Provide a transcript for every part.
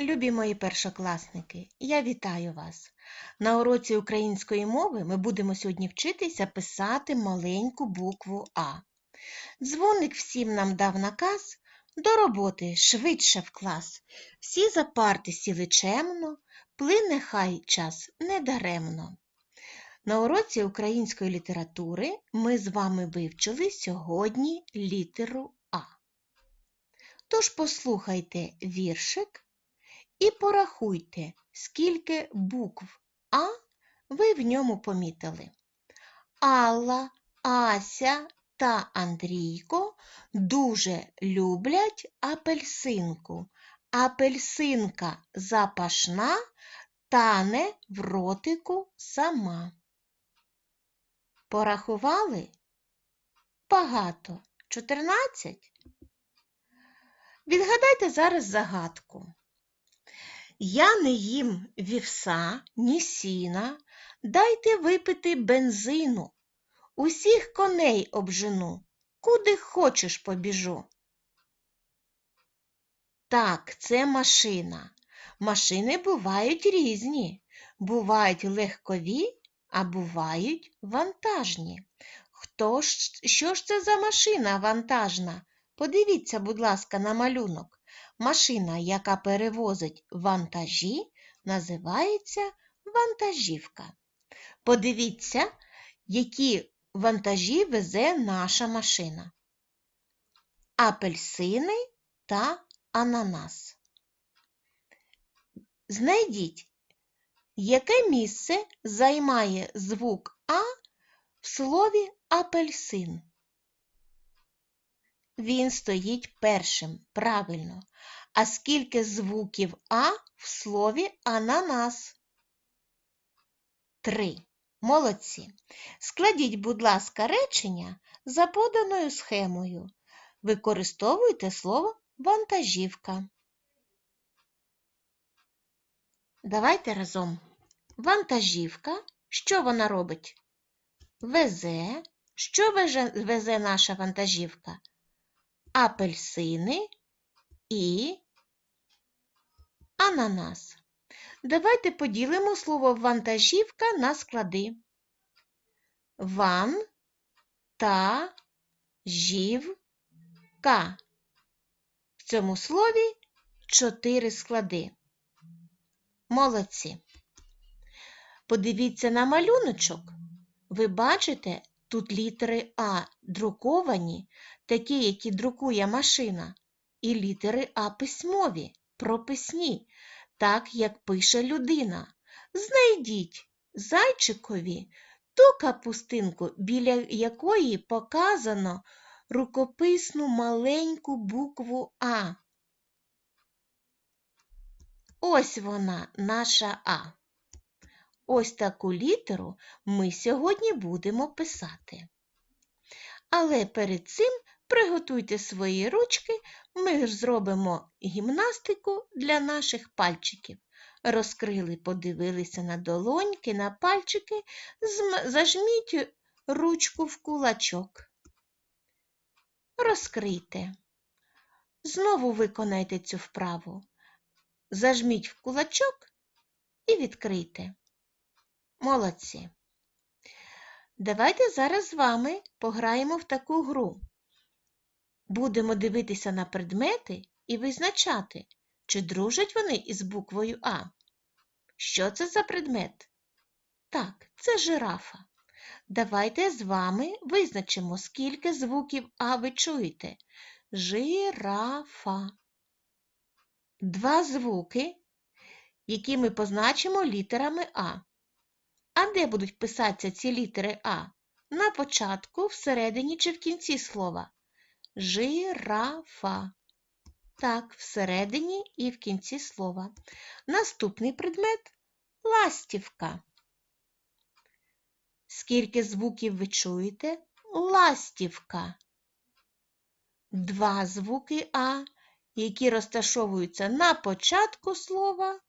Любі мої першокласники, я вітаю вас! На уроці української мови ми будемо сьогодні вчитися писати маленьку букву А. Дзвоник всім нам дав наказ до роботи швидше в клас. Всі за парти сіли чемно, плине хай час недаремно. На уроці української літератури ми з вами вивчили сьогодні літеру А. Тож послухайте віршик і порахуйте, скільки букв А ви в ньому помітили. Алла, Ася та Андрійко дуже люблять апельсинку. Апельсинка запашна тане в ротику сама. Порахували? Багато. 14? Відгадайте зараз загадку. Я не їм вівса, ні сіна, дайте випити бензину. Усіх коней обжену, куди хочеш побіжу. Так, це машина. Машини бувають різні. Бувають легкові, а бувають вантажні. Хто ж, що ж це за машина вантажна? Подивіться, будь ласка, на малюнок. Машина, яка перевозить вантажі, називається вантажівка. Подивіться, які вантажі везе наша машина. Апельсини та ананас. Знайдіть, яке місце займає звук А в слові апельсин. Він стоїть першим, правильно. А скільки звуків А в слові ананас? Три. Молодці. Складіть, будь ласка, речення за поданою схемою. Використовуйте слово вантажівка. Давайте разом. Вантажівка. Що вона робить? Везе. Що везе наша вантажівка? Апельсини і ананас. Давайте поділимо слово вантажівка на склади. Ван та жівка. В цьому слові чотири склади. Молодці. Подивіться на малюночок. Ви бачите, тут літери А друковані, такі, які друкує машина, і літери А письмові, прописні, так, як пише людина. Знайдіть зайчикові ту капустинку, біля якої показано рукописну маленьку букву А. Ось вона, наша А. Ось таку літеру ми сьогодні будемо писати. Але перед цим приготуйте свої ручки, ми зробимо гімнастику для наших пальчиків. Розкрили, подивилися на долоньки, на пальчики, зажміть ручку в кулачок. Розкрийте. Знову виконайте цю вправу. Зажміть в кулачок і відкрийте. Молодці. Давайте зараз з вами пограємо в таку гру. Будемо дивитися на предмети і визначати, чи дружать вони із буквою А. Що це за предмет? Так, це жирафа. Давайте з вами визначимо, скільки звуків А ви чуєте. Жирафа. Два звуки, які ми позначимо літерами А. А де будуть писатися ці літери А? На початку, всередині чи в кінці слова? Жирафа. Так, всередині і в кінці слова. Наступний предмет ластівка. Скільки звуків ви чуєте? Ластівка. Два звуки А, які розташовуються на початку слова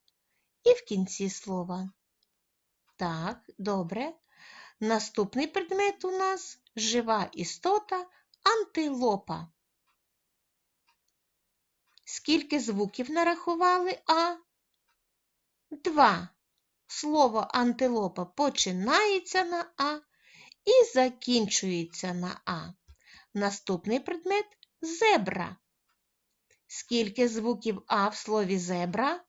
і в кінці слова. Так, добре. Наступний предмет у нас жива істота антилопа. Скільки звуків нарахували А? Два. Слово антилопа починається на А і закінчується на А. Наступний предмет зебра. Скільки звуків А в слові зебра?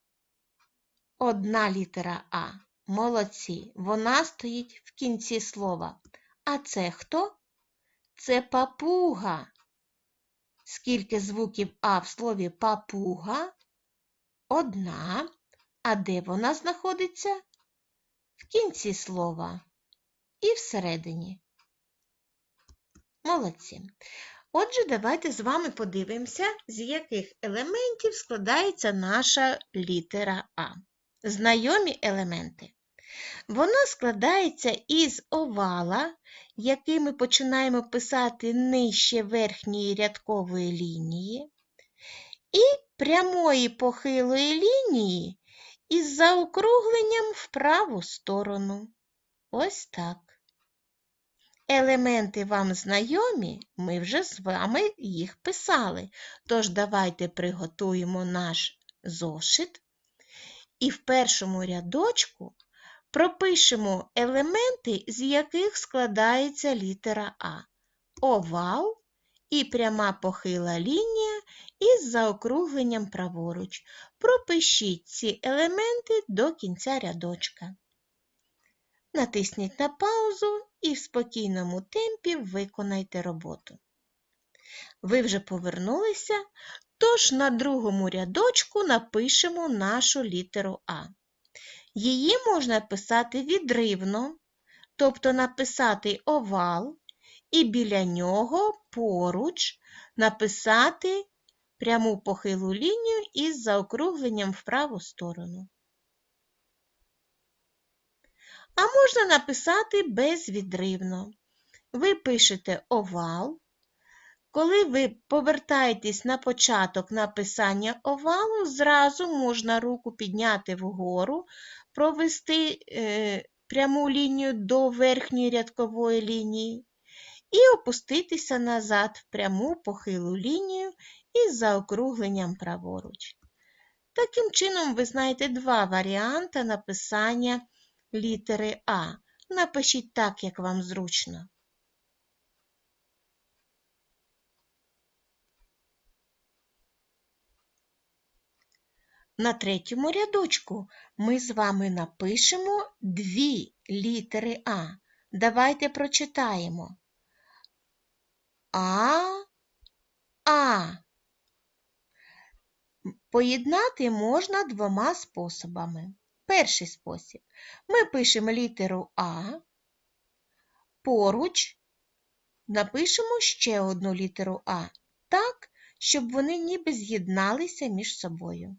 Одна літера А. Молодці. Вона стоїть в кінці слова. А це хто? Це папуга. Скільки звуків А в слові папуга? Одна. А де вона знаходиться? В кінці слова і всередині. Молодці. Отже, давайте з вами подивимося, з яких елементів складається наша літера А. Знайомі елементи. Вона складається із овала, який ми починаємо писати нижче верхньої рядкової лінії, і прямої похилої лінії із заокругленням в праву сторону. Ось так. Елементи вам знайомі, ми вже з вами їх писали. Тож давайте приготуємо наш зошит і в першому рядочку пропишемо елементи, з яких складається літера А. Овал і пряма похила лінія із заокругленням праворуч. Пропишіть ці елементи до кінця рядочка. Натисніть на паузу і в спокійному темпі виконайте роботу. Ви вже повернулися, тож на другому рядочку напишемо нашу літеру А. Її можна писати відривно, тобто написати овал, і біля нього поруч написати пряму похилу лінію із заокругленням в праву сторону. А можна написати безвідривно. Ви пишете овал. Коли ви повертаєтесь на початок написання овалу, зразу можна руку підняти вгору, провести е, пряму лінію до верхньої рядкової лінії і опуститися назад в пряму похилу лінію із заокругленням праворуч. Таким чином, ви знаєте два варіанти написання літери А. Напишіть так, як вам зручно. На третьому рядочку ми з вами напишемо дві літери А. Давайте прочитаємо. А, А. Поєднати можна двома способами. Перший спосіб. Ми пишемо літеру А, поруч напишемо ще одну літеру А, так, щоб вони ніби з'єдналися між собою.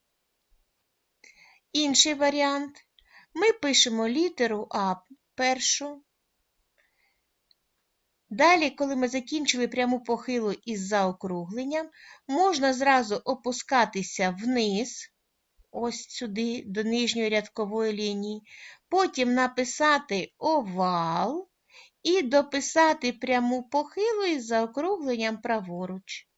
Інший варіант. Ми пишемо літеру А першу. Далі, коли ми закінчили пряму похилу із заокругленням, можна зразу опускатися вниз, ось сюди, до нижньої рядкової лінії, потім написати овал і дописати пряму похилу із заокругленням праворуч.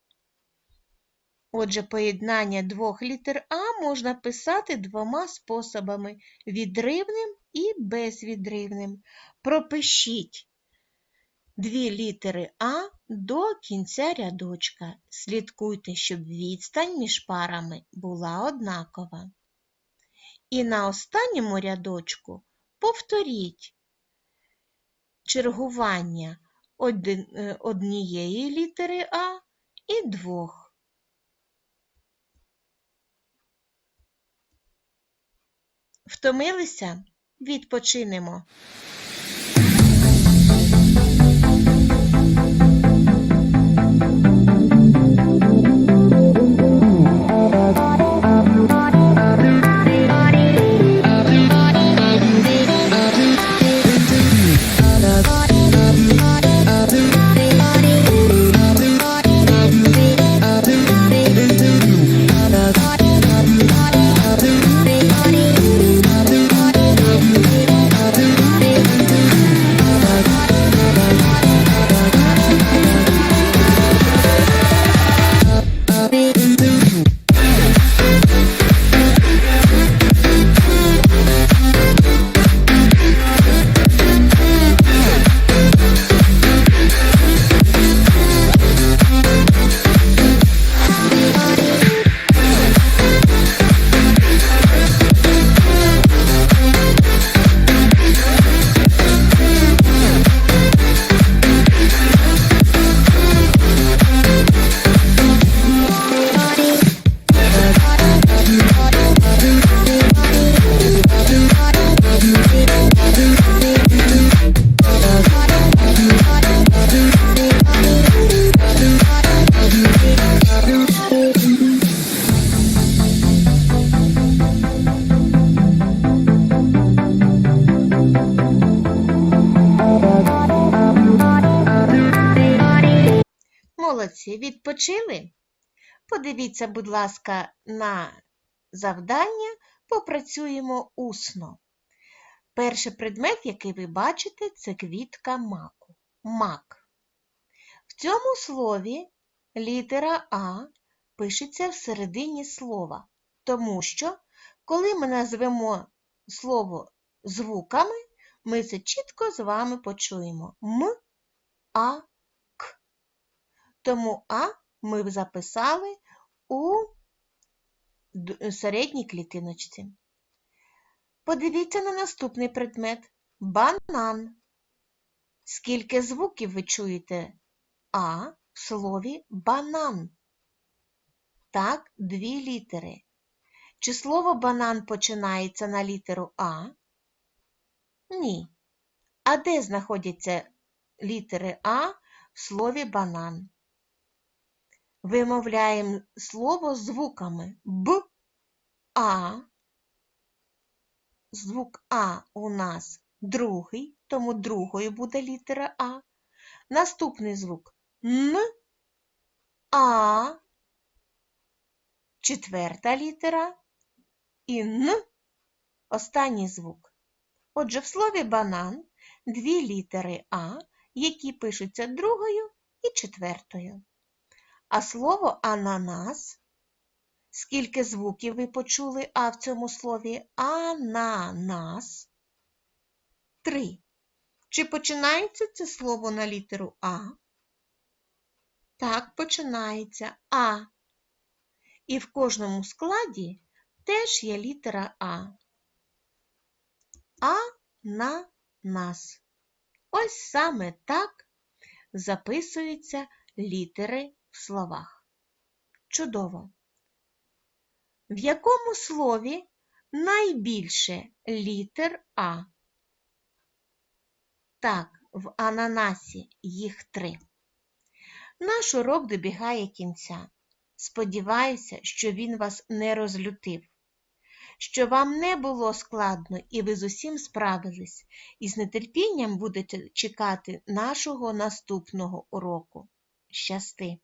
Отже, поєднання двох літер А можна писати двома способами відривним і безвідривним. Пропишіть дві літери А до кінця рядочка. Слідкуйте, щоб відстань між парами була однакова. І на останньому рядочку повторіть чергування е, однієї літери А і двох. Втомилися? Відпочинемо. Молодці, відпочили? Подивіться, будь ласка, на завдання, попрацюємо усно. Перший предмет, який ви бачите, це квітка маку. Мак. В цьому слові літера А пишеться всередині слова, тому що, коли ми назвемо слово звуками, ми це чітко з вами почуємо М, А. Тому А ми записали у середній клітиночці. Подивіться на наступний предмет банан. Скільки звуків ви чуєте А в слові банан? Так, дві літери. Чи слово банан починається на літеру А? Ні. А де знаходяться літери А в слові банан? Вимовляємо слово звуками Б, А. Звук А у нас другий, тому другою буде літера А. Наступний звук Н, А. Четверта літера і Н останній звук. Отже, в слові банан дві літери А, які пишуться другою і четвертою. А слово ананас. Скільки звуків ви почули А в цьому слові? Ананас. Три. Чи починається це слово на літеру А? Так, починається А. І в кожному складі теж є літера А. А на нас. Ось саме так записуються літери в словах. Чудово! В якому слові найбільше літер А? Так, в ананасі їх три. Наш урок добігає кінця. Сподіваюся, що він вас не розлютив, що вам не було складно і ви з усім справились, і з нетерпінням будете чекати нашого наступного уроку. Щасти!